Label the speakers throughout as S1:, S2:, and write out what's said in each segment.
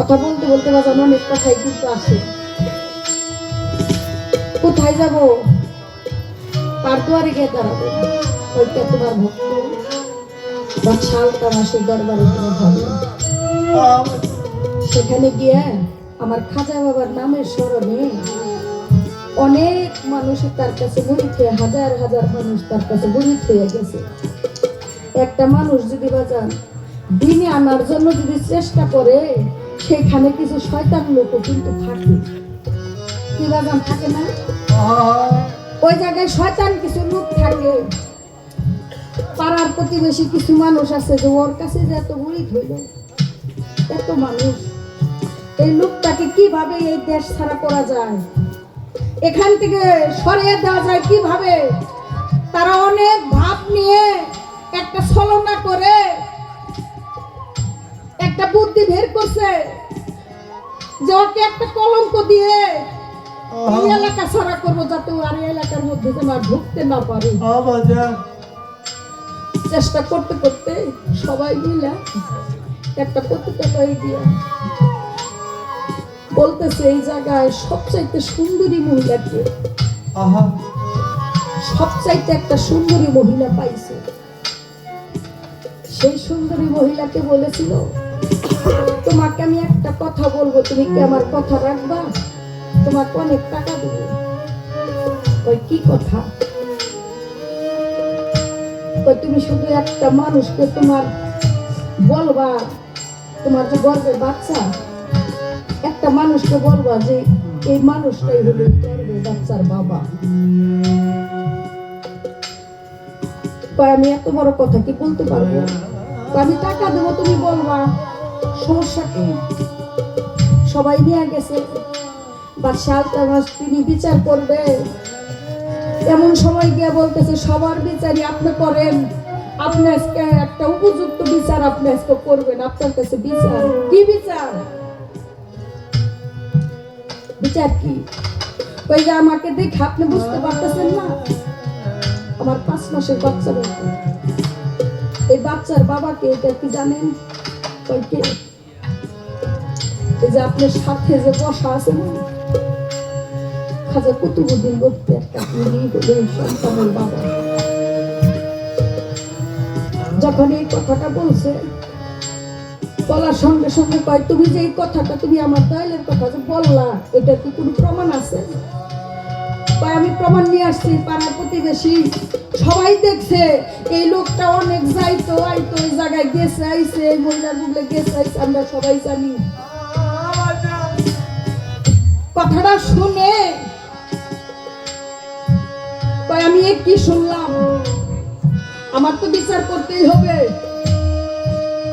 S1: কথা বলতে বলতে বাজান অনেক কথাই কিন্তু আসে। কোথায় যাব? কার দুয়ারে গিয়ে দাঁড়াবো ওইটা তোমার ভক্ত। বা শালটা মাসের দরবারে তুমি ভাবো সেখানে গিয়ে আমার খাজা বাবার নামের স্মরণে অনেক মানুষ তার কাছে গরিব হাজার হাজার মানুষ তার কাছে গরিব হয়ে গেছে। একটা মানুষ যদি বাজান, দিনে আনার জন্য যদি চেষ্টা করে সেখানে কিছু শয়তান লোকও কিন্তু থাকে। কি বাজান থাকে না? ওই জায়গায় শয়তান কিছু লোক থাকে। পাড়ার প্রতিবেশী কিছু মানুষ আছে যে ওর কাছে যে এত গরিব হইল এত মানুষ। এই লোকটাকে কীভাবে এই দেশ ছাড়া করা যায়? এখান থেকে সরিয়ে দেওয়া যায় কীভাবে? তারা অনেক ভাব নিয়ে একটা ছলনা করে বুদ্ধি বের করছে। যে ওকে একটা কলঙ্ক দিয়ে এই এলাকা ছাড়া করব যাতে আর এলাকার মধ্যে আর ঢুকতে না পারে। চেষ্টা করতে করতে সবাই মিলে একটা পত্রিকা পাই দিয়া বলতেছে এই জায়গায় সবচাইতে সুন্দরী মহিলাকে সবচাইতে একটা সুন্দরী মহিলা পাইছে। সেই সুন্দরী মহিলাকে বলেছিল তোমাকে আমি একটা কথা বলব, তুমি কি আমার কথা রাখবা? তোমাকে অনেক টাকা দেবো। ওই কি কথা? তুমি শুধু একটা মানুষকে তোমার বলবা, তোমার যে গর্বের বাচ্চা, একটা মানুষকে বলবা যে এই মানুষটাই হলো গর্বের বাচ্চার বাবা। আমি এত বড় কথা কি বলতে পারব? আমি টাকা দেবো, তুমি বলবা। সমস্যা কি? সবাই নিয়ে গেছে। তিনি বিচার করবে এমন সময় গিয়ে বলতেছে, সবার বিচারই আপনি করেন। আপনি আজকে একটা উপযুক্ত বিচার আপনি আজকে করবেন। আপনার কাছে বিচার। কি বিচার? বিচার কি? ওই যে আমাকে দেখে আপনি বুঝতে পারতেছেন না? আমার পাঁচ মাসের বাচ্চা এই বাচ্চার বাবাকে এটা কি জানেন? যে আপনার সাথে যে বসা আছে সন্তানের বাবা। যখন এই কথাটা বলছে, বলার সঙ্গে সঙ্গে কয়, তুমি যে এই কথাটা তুমি আমার দয়ালের কথা যে বললা, এটা কি কোনো প্রমাণ আছে? কয় আমি প্রমাণ নিয়ে আসছি, পাড়ার প্রতিবেশী। সবাই দেখছে, এই লোকটা অনেক যাইতো, আইতো ওই জায়গায় গেছে, আইছে, এই মহিলার বুকলে গেছে, আইছে, আমরা সবাই জানি। কথাটা শুনে কয় আমি কি শুনলাম? আমার তো বিচার করতেই হবে।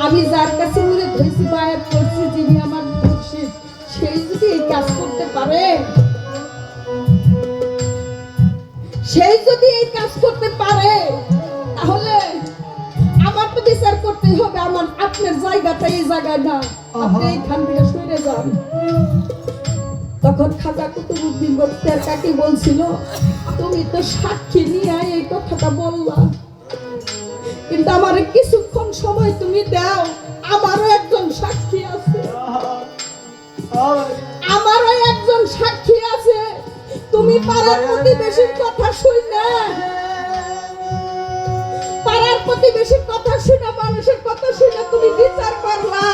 S1: আমি যার কাছে উড়ে ধরেছি বায়াত করছি, যিনি আমার সেই যদি এই কাজ করতে পারে সেই যদি এই কাজ করতে পারে তাহলে আমার তো বিচার করতেই হবে আমার আপনার জায়গাটা এই জায়গায় না। আপনি এইখান থেকে সরে যান। তখন খাজা কুতুবুদ্দিন বক্তার কাকে বলছিল তুমি তো সাক্ষী নিয়ে এই কথাটা বললা। কিন্তু আমার কিছুক্ষণ সময় তুমি দাও আমারও একজন সাক্ষী আছে। আমারও একজন সাক্ষী আছে। তুমি পাড়ার প্রতিবেশীর কথা শুনে পাড়ার প্রতিবেশীর কথা শুনে, মানুষের কথা শুনে তুমি বিচার করলা।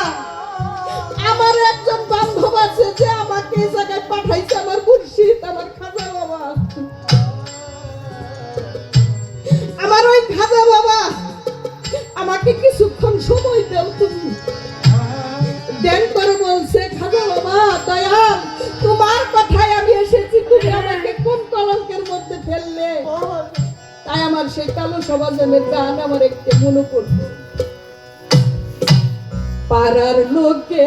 S1: আমার একজন বান্ধব আছে যে আমাকে এই জায়গায় পাঠাইছে। সেই কালো সমাজের গান আমার একটু মনে পড়ল পাড়ার লোকে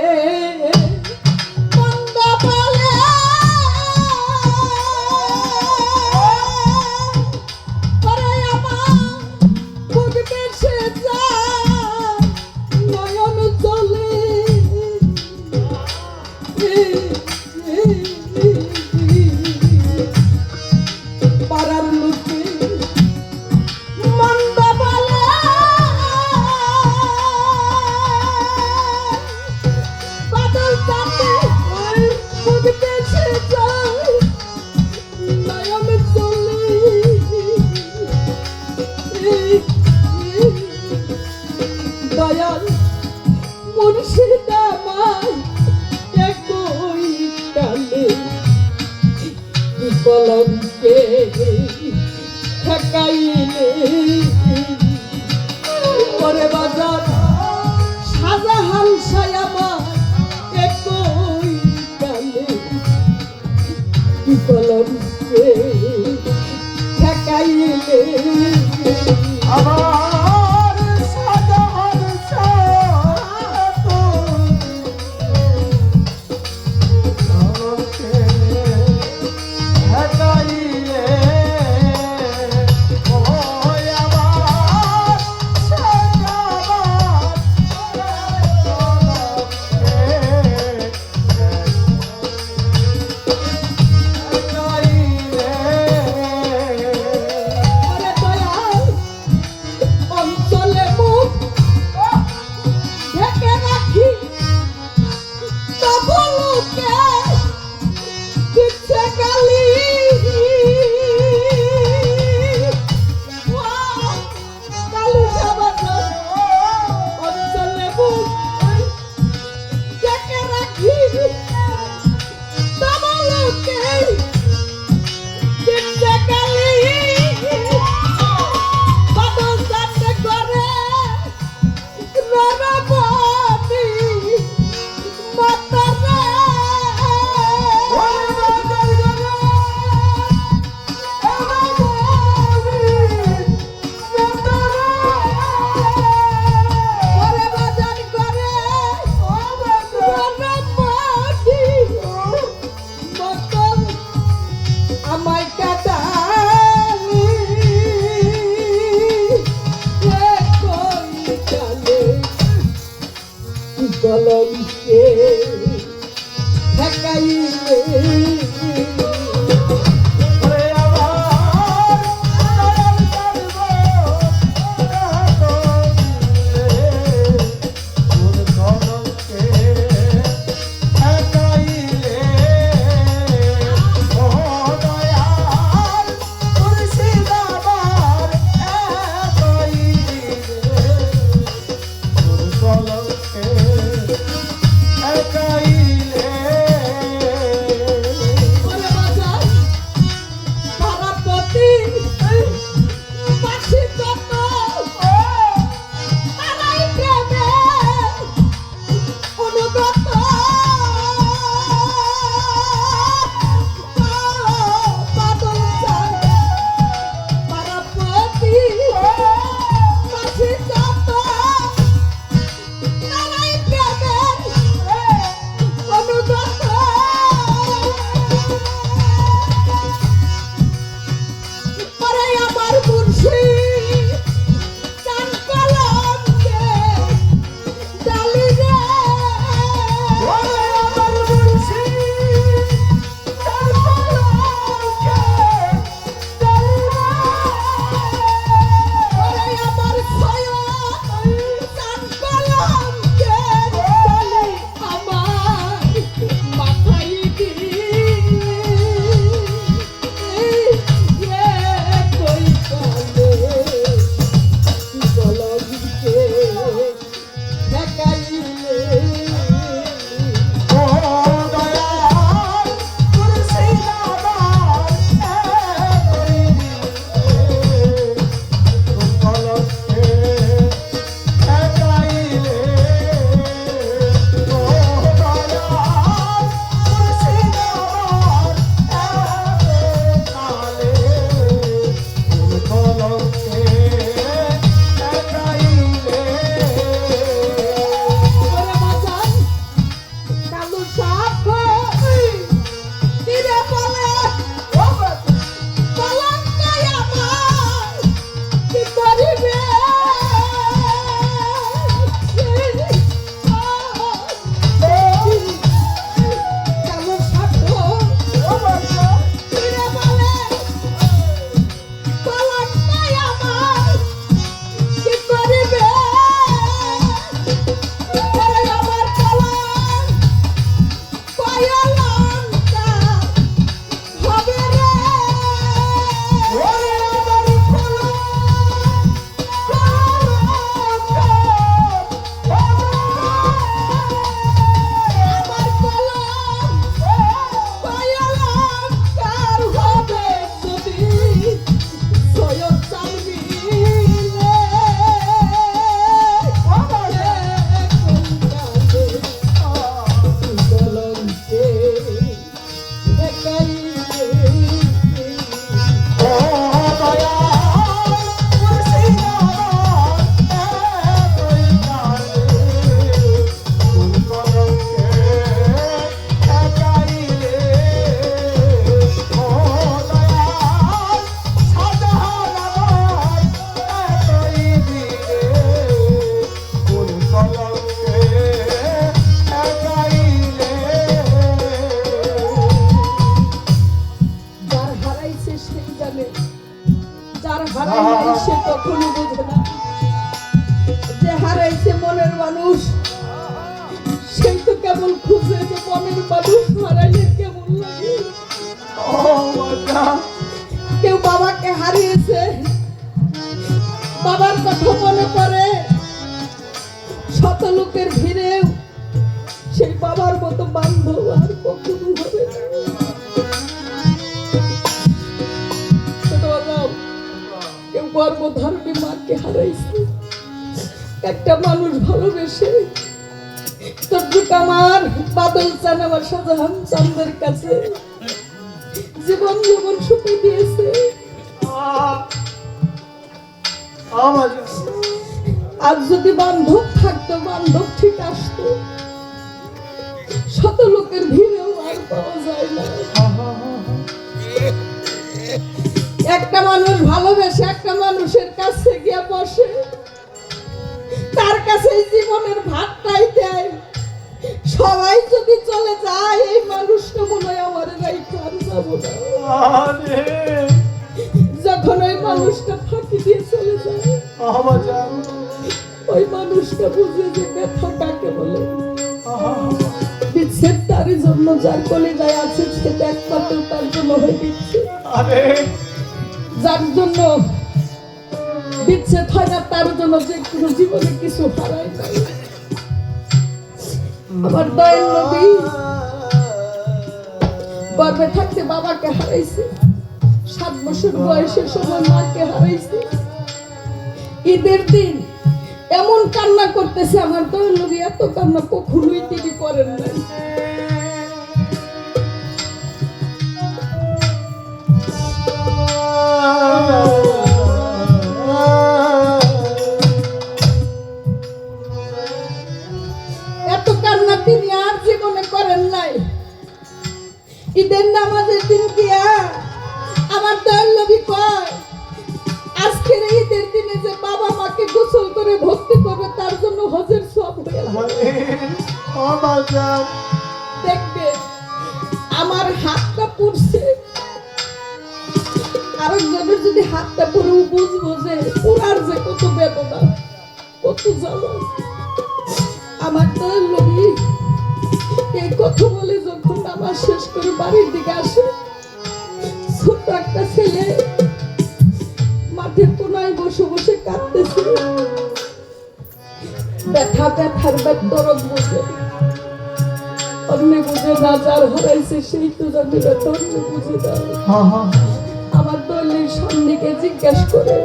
S1: কেমন খুঁজে যে মনের মানুষ হারাইলে কেমন কেউ বাবাকে হারিয়েছে। বাবার কথা মনে পড়ে। শত লোকের ভিড়েও সেই বাবার মতো বান্ধব আর কখনো হবে কেউ গর্ভধারণী মাকে হারাইছে। একটা মানুষ ভালোবেসে আমার যদি বান্ধব থাকতো, বান্ধব ঠিক আসতো। শত লোকের ভিড়েও আর পাওয়া যায় না। একটা মানুষ ভালোবেসে একটা মানুষের কাছে গিয়ে বসে। তার কাছে জীবনের ভাতটাই মনে আমার রাইতে আর যাব যখন ওই মানুষটা ফাঁকি দিয়ে চলে যায় ওই মানুষটা বুঝে যে ব্যথা কাকে বলে বিচ্ছেদ তার জন্য যার কলে যায় আছে সেটা একমাত্র তার জন্য হয়ে দিচ্ছে যার জন্য বিচ্ছেদ হয় না তার জন্য যে কোনো জীবনে কিছু হারায় নাই। আমার দয়ের নবী। গর্বে থাকতে বাবাকে হারাইছে। সাত বছর বয়সের সময় মাকে হারাইছে। ঈদের দিন এমন কান্না করতেছে আমার দয়ের নবী, এত কান্না কখনোই তিনি করেন নাই। এত কান্না তিনি ঈদের নামাজের দিন দিয়া আমার দয়াল নবী কয় আজকের ঈদের দিনে যে বাবা মাকে গোসল করে ভক্তি করবে তার জন্য হজের সব দেখবে আমার হাতটা পুড়ছে। আরেকজনের যদি হাতটা পুরো বুঝব যে পুরার যে কত বেদনা কত জ্বালা। আমার তো লোভী এই কথা বলে যখন আমার শেষ করে বাড়ির দিকে আসে ছোট্ট একটা ছেলে মাঠের কোনায় বসে বসে কাঁদতেছে। ব্যথা ব্যথার দরদ বসে অন্য বুঝে না যার হারাইছে সেই তো জানি না অন্য বুঝে না। আমার দলের সামনেকে জিজ্ঞাসা করে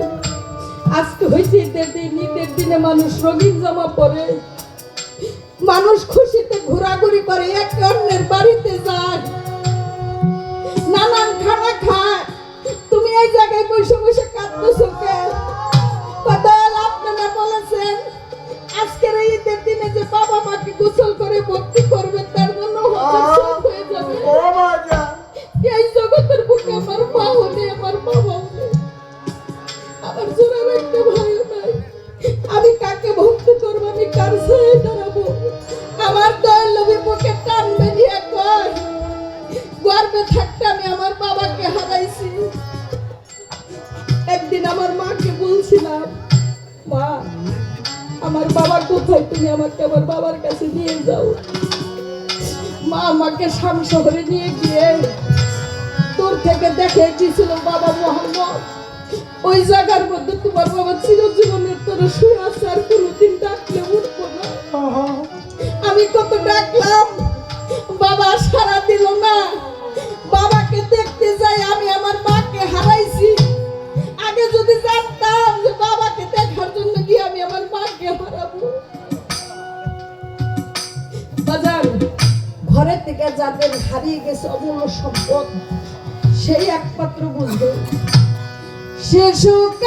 S1: আজকে হয়েছে ঈদের দিন ঈদের দিনে মানুষ রঙিন জামা পরে। মানুষ খুশিতে ঘোরাঘুরি করে, এক অন্যের বাড়িতে যায়। নানান খানা খায়। তুমি এই জায়গায় বসে বসে কাঁদতেছো কেন কদল আপনারা বলেছেন, আজকের ঈদের দিনে যে বাবা মাকে গোসল করে ভক্তি করবে আমাকে আমার বাবার কাছে নিয়ে যাও। মা আমাকে শাম শহরে নিয়ে গিয়ে দূর থেকে দেখে গিয়েছিল বাবা মোহাম্মদ। ওই জায়গার মধ্যে তোমার বাবা চিরজীবনের তোর শুয়ে আছে আর কোনোদিন ডাকলে উঠবো না। আমি কত ডাকলাম। Shook.